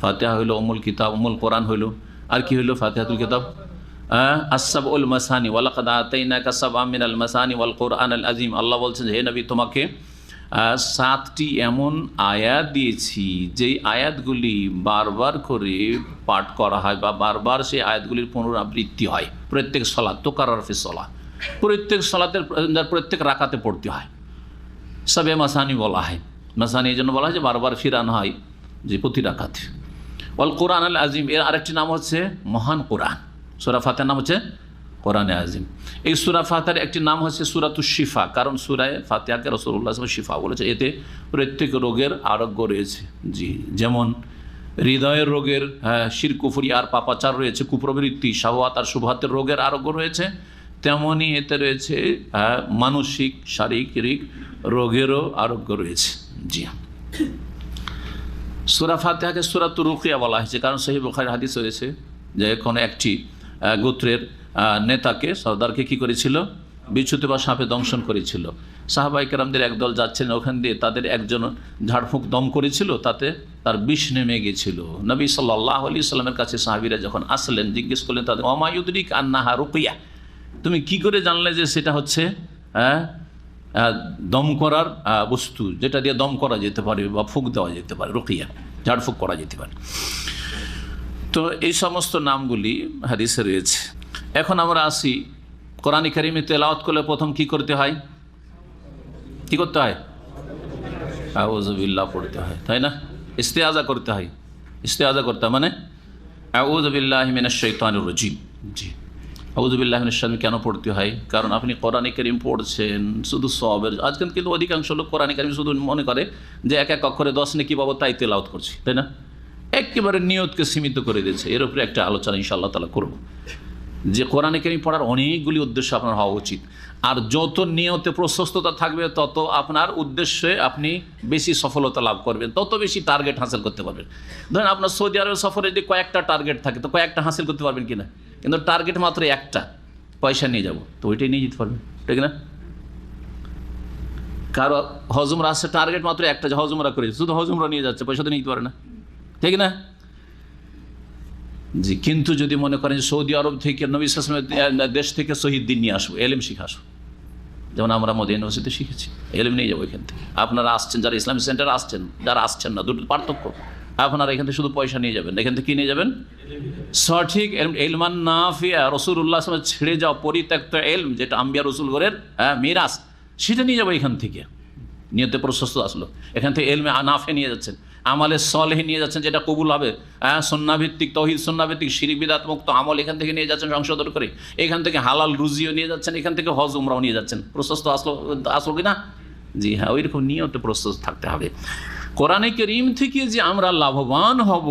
ফাতেহা হইল অমুল কিতাব অমুল কোরআন হইল। আর কি হইল ফাতেহাতুল কিতাব? আসাব উল মাসানি, ওয়ালাকাদ আতাইনা কাসাব আমিন আল মাসানি ওয়াল কোরআন আল আজিম আল্লাহ বলছেন হে নবী, তোমাকে সাতটি এমন আয়াত দিয়েছি, যেই আয়াতগুলি বারবার করে পাঠ করা হয় বা বারবার সেই আয়াতগুলির পুনরাবৃত্তি হয়। প্রত্যেক সলাৎ তো কারফে সলা প্রত্যেক সলাতের প্রত্যেক রাকাতে পড়তে হয়। সবে মাসানি বলা হয়। মাসানি এই জন্য বলা হয় যে, বারবার ফিরানো হয় যে প্রতি রাকাতে। ওয়াল কোরআন আল আজিম। এর আরেকটি নাম হচ্ছে মহান কোরআন। সুরা ফাতের নাম হচ্ছে কোরআনে আজিম। এই সুরা ফাতের একটি নাম হচ্ছে সুরাতু শিফা কারণ সুরায় ফাতেহাকে রসুল্লাহ শিফা বলেছে। এতে প্রত্যেক রোগের আরোগ্য রয়েছে। জি যেমন হৃদয়ের রোগের হ্যাঁ শিরকুফুরি আর পাপাচার রয়েছে কুপ্রবৃত্তি শাহওয়াত আর শুভাতের রোগের আরোগ্য রয়েছে। তেমনই এতে রয়েছে হ্যাঁ, মানসিক শারীরিক রোগেরও আরোগ্য রয়েছে। জি। সুরা ফাতেহাকে সুরাত রুকিয়া বলা হয়েছে। কারণ সেই বুখারি হাদিস হয়েছে যে কোনো একটি গোত্রের নেতাকে সর্দারকে কি করেছিল? বিচ্ছুতি বা সাপে দংশন করেছিল। সাহাবাই কেরামদের একদল যাচ্ছেন ওখান দিয়ে তাদের একজন ঝাড়ফুঁক দম করেছিল, তাতে তার বিষ নেমে গেছিল। নবী সাল্লাহ আলি সাল্লামের কাছে সাহাবিরা যখন আসলেন, জিজ্ঞেস করলেন, তাদের অমায়ুদ্রিক আন্নাহা রুকিয়া? তুমি কি করে জানলে যে সেটা হচ্ছে হ্যাঁ দম করার বস্তু যেটা দিয়ে দম করা যেতে পারে বা ফুক দেওয়া যেতে পারে, রুকিয়া ঝাড়ফুঁক করা যেতে পারে। তো এই সমস্ত নামগুলি হাদিসে রয়েছে। এখন আমরা আসি কোরআন কারিমে তেলাওয়াত করলে প্রথম কি করতে হয়? কি করতে হয়? আউজবিল্লাহ পড়তে হয়, তাই না? ইস্তেয়াজা করতে হয়। ইস্তেয়াজা করতে হয় মানে আউজবিল্লাহ মিনাশ শৈতানুর রজিম। জি। আউজবিল্লাহ ইসলাম কেন পড়তে হয়? কারণ আপনি কোরআনে করিম পড়ছেন, শুধু সবের, আজকাল কিন্তু অধিকাংশ লোক কোরআনে করিম শুধু মনে করে যে এক এক অক্ষরে দশ নাকি বাবা তাই তেলাওয়াত করছি, তাই না? একেবারে নিয়তকে সীমিত করে দিয়েছে। এর উপরে একটা আলোচনা ইনশাআল্লাহ তালা করব। যে কোরআনে কেরিম পড়ার অনেকগুলি উদ্দেশ্য আপনার হওয়া উচিত। আর যত নিয়তে প্রশস্ততা থাকবে, তত আপনার উদ্দেশ্যে আপনি বেশি সফলতা লাভ করবেন, তত বেশি টার্গেট হাসিল করতে পারবেন। ধরেন আপনার সৌদি আরব সফরে যদি কয়েকটা টার্গেট থাকে, তো কয়েকটা হাসিল করতে পারবেন কি না কিন্তু টার্গেট মাত্র একটা, পয়সা নিয়ে যাব, তো ওইটাই নিয়ে যেতে পারবেন, ঠিক না? কারও হজমরা আসছে টার্গেট মাত্র একটা যে হজমরা করেছে, শুধু হজমরা নিয়ে যাচ্ছে, পয়সা তো নিতে পারে না, ঠিক না? জি, কিন্তু যদি মনে করেন সৌদি আরব থেকে নবী দেশ থেকে শহীদ দিন নিয়ে আসব, এলেম শিখে আসব। যেমন আমরা মোদী ইউনিভার্সিটি শিখেছি, এলেম নিয়ে যাব এখান থেকে। আপনারা আসছেন, যারা ইসলামিক সেন্টারে আসছেন, যারা আসছেন না, দুটো পার্থক্য। আপনারা এখান থেকে শুধু পয়সা নিয়ে যাবেন, এখান থেকে কী নিয়ে যাবেন? সঠিক এলম- এলমান নাফিয়া রসুল উল্লাহ ছেড়ে যাওয়া পরিত্যক্ত এলম, যেটা আম্বিয়া রসুল গরের হ্যাঁ মিরাস সেটা নিয়ে যাব এখান থেকে। নিয়তে প্রশস্ত আসলো। এখান থেকে এলমে নাফে নিয়ে যাচ্ছেন। আমলে সলেহে নিয়ে যাচ্ছেন যেটা কবুল হবে। হ্যাঁ সন্নাভিত্তিক তহিদ, সন্নাভিত্তিক শিরিক মুক্ত আমল এখান থেকে নিয়ে যাচ্ছেন, সংশোধন করে। এখান থেকে হালাল রুজিও নিয়ে যাচ্ছেন, এখান থেকে হজ, উমরাও নিয়ে যাচ্ছেন। প্রশস্ত আসলো আসলো কি না? জি হ্যাঁ ওই রকম নিয়তে প্রস্তুত থাকতে হবে। কোরআনে করিম থেকে যে আমরা লাভবান হব,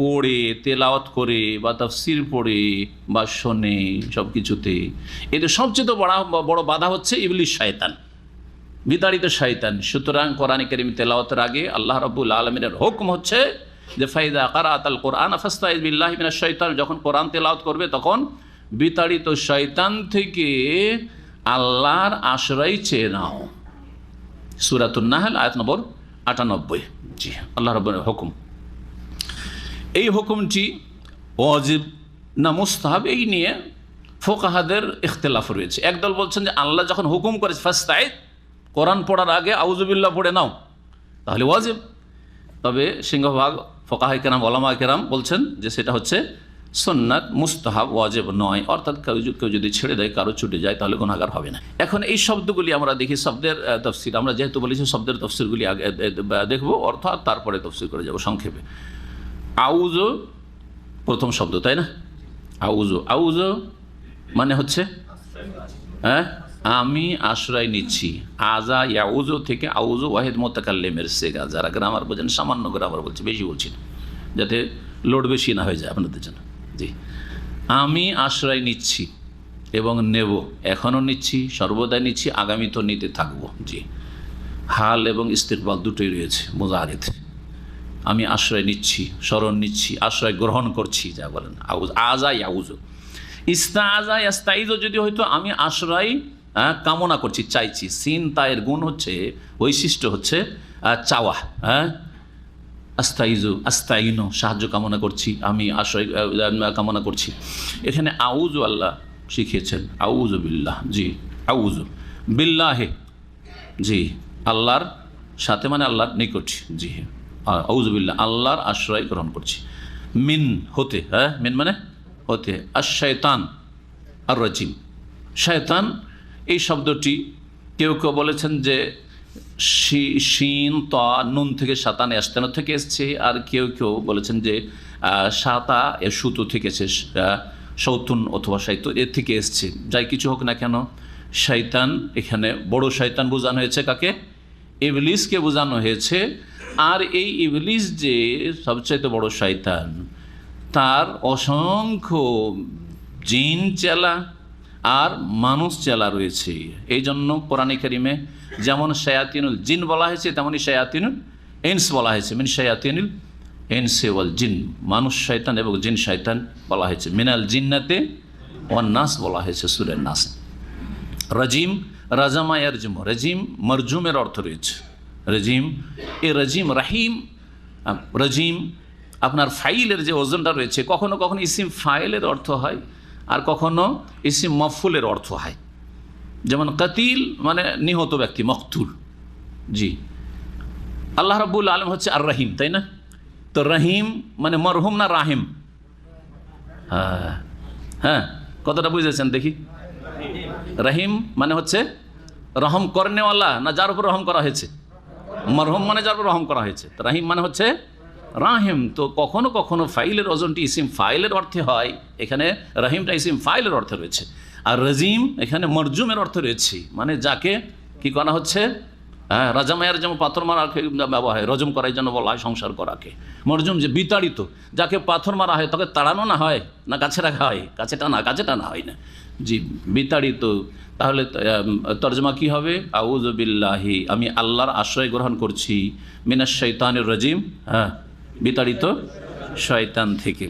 পড়ে, তেলাওয়াত করে, বা তাফসির পড়ে, বা শোনে সব কিছুতে এতে সবচেয়ে বড় বড় বাধা হচ্ছে ইবলিশ শয়তান। বিতাড়িত শয়তান। সুতরাং কোরআন করিম তেলাওয়াতের আগে আল্লাহ রব্বুল আলমিনের হুকম হচ্ছে যে, ফাইদা কারাত আল কোরআন মিনাশ শয়তান। যখন কোরআন তেলাওয়াত করবে, তখন বিতাড়িত শয়তান থেকে আল্লাহর আশ্রয় চেয়ে নাও। সুরাতুন নাহল, আয়াত নম্বর আটানব্বই। জি, আল্লাহ রব্বুল হুকুম। এই হুকুমটি ওয়াজিব না মুস্তাহাব, এই নিয়ে ফোকাহাদের ইখতলাফ রয়েছে। একদল বলছেন যে, আল্লাহ যখন হুকুম করেছে ফাস্তায় কোরআন পড়ার আগে আউজুবিল্লাহ পড়ে নাও। তাহলে ওয়াজিব। তবে সিংহভাগ ফোকাহাই কেরাম, ওলামা কেরাম বলছেন যে সেটা হচ্ছে সন্ন্যাত মুস্তাহাব, ওয়াজেব নয়। অর্থাৎ কেউ কেউ যদি ছেড়ে দেয়, কারও ছুটে যায়, তাহলে গুণাগার হবে না। এখন এই শব্দগুলি আমরা দেখি শব্দের তফসির। আমরা যেহেতু বলেছি শব্দের তফসিরগুলি আগে দেখব, অর্থাৎ তারপরে তফসির করে যাব সংক্ষেপে। আউজো প্রথম শব্দ, তাই না? আউজো আউজো মানে হচ্ছে হ্যাঁ? আমি আশ্রয় নিচ্ছি। আজা ইয়াউজো থেকে আউজো ওয়াহেদ মোতাকাল্লেমের সেগা। যারা গ্রামার বোঝেন, সামান্য গ্রামার বলছে, বেশি বলছি না। যাতে লোড বেশি না হয়ে যায় আপনাদের জন্য। জি। আমি আশ্রয় নিচ্ছি এবং নেব। এখনও নিচ্ছি সর্বদাই নিচ্ছি, আগামী তো নিতে থাকব। জি। হাল এবং ইস্তেকবাল দুটোই রয়েছে মোজাহারিতে আমি আশ্রয় নিচ্ছি, স্মরণ নিচ্ছি, আশ্রয় গ্রহণ করছি, যা বলেন। আউজ আজা ইয়াউজো ইস্তা আজা ইস্তাইজও যদি হয়তো আমি আশ্রয় আহ, কামনা করছি চাইছি। সিন তায়ের গুণ হচ্ছে বৈশিষ্ট্য হচ্ছে চাওয়া হ্যাঁ? আস্তাইজু আস্তাইনো সাহায্য কামনা করছি আমি আশ্রয় কামনা করছি। এখানে আউজু আল্লাহ শিখিয়েছেন আউজু বিল্লাহ জি আউজু বিল্লাহে জি আল্লাহর সাথে মানে আল্লাহর নিকট জি আউজবিল্লা আল্লাহর আশ্রয় গ্রহণ করছি। মিন হতে হ্যাঁ? মিন মানে হতে আর শয়তান আর রজিম শয়তান এই শব্দটি কেউ কেউ বলেছেন যে শিন, ত, নুন থেকে সাতান এস্তেন থেকে এসছে, আর কেউ কেউ বলেছেন যে সাতা এ সুতো থেকে এসে সৌতুন অথবা সাহিত্য এর থেকে এসছে। যাই কিছু হোক না কেন শৈতান এখানে বড় শৈতান বোঝানো হয়েছে কাকে? ইবলিসকে বোঝানো হয়েছে। আর এই ইবলিস যে সবচাইতে বড় শয়তান, তার অসংখ্য জিন চেলা আর মানুষ চেলা রয়েছে। এই জন্য কোরআনে কারিমে যেমন শায়াতিনুল জিন বলা হয়েছে তেমনই শায়াতিনুল এনস বলা হয়েছে। মিন শায়াতিনুল এনসে ওয়াল জিন। মানুষ শয়তান এবং জিন শয়তান বলা হয়েছে। মিনাল জিন্নাতে ওয়ান নাস বলা হয়েছে সুরের নাস। রাজিম রাজামা ইয়ারজিম রাজিম, মরজুমের অর্থ রয়েছে। রাজিম, এ রাজিম রাহিম রাজিম, আপনার ফাইলের যে ওজনটা রয়েছে, কখনো কখনো ইসিম ফাইলের অর্থ হয়। আর কখনো ইসিম মফুলের অর্থ হয়। যেমন কাতিল মানে নিহত ব্যক্তি, মকতুল। জি। আল্লাহ রাবুল আলম হচ্ছে আর রাহিম তাই না? তো রহিম মানে মরহুম না রাহিম? হ্যাঁ হ্যাঁ কতটা বুঝেছেন দেখি। রহিম মানে হচ্ছে রহম করনেওয়ালা না যার উপর রহম করা হয়েছে? মরহম মানে যার উপর রহম করা হয়েছে। রাহিম মানে হচ্ছে রাহিম, তো কখনো কখনো ফাইলের ওজনটি ইসিম ফাইলের অর্থে হয়, এখানে রাহিমটা ইসিম ফাইলের অর্থে রয়েছে। আর রাজিম, এখানে মরজুমের অর্থে রয়েছে মানে যাকে কি করা হচ্ছে? হ্যাঁ রাজা মায়ের যেমন পাথর মারা ব্যবহার হয়, রজম করার জন্য বলা হয় সংসার করাকে। মরজুম যে বিতাড়িত, যাকে পাথর মারা হয়, তাকে তাড়ানো না হয়, না কাছে রাখা হয়, কাছে টানা কাছে টানা হয় না। জি, বিতাড়িত, তাহলে তর্জমা কি হবে? আউজবিল্লাহি আমি আল্লাহর আশ্রয় গ্রহণ করছি মিনাস শৈতানের রাজিম হ্যাঁ। বিতাড়িত শয়তান থেকে।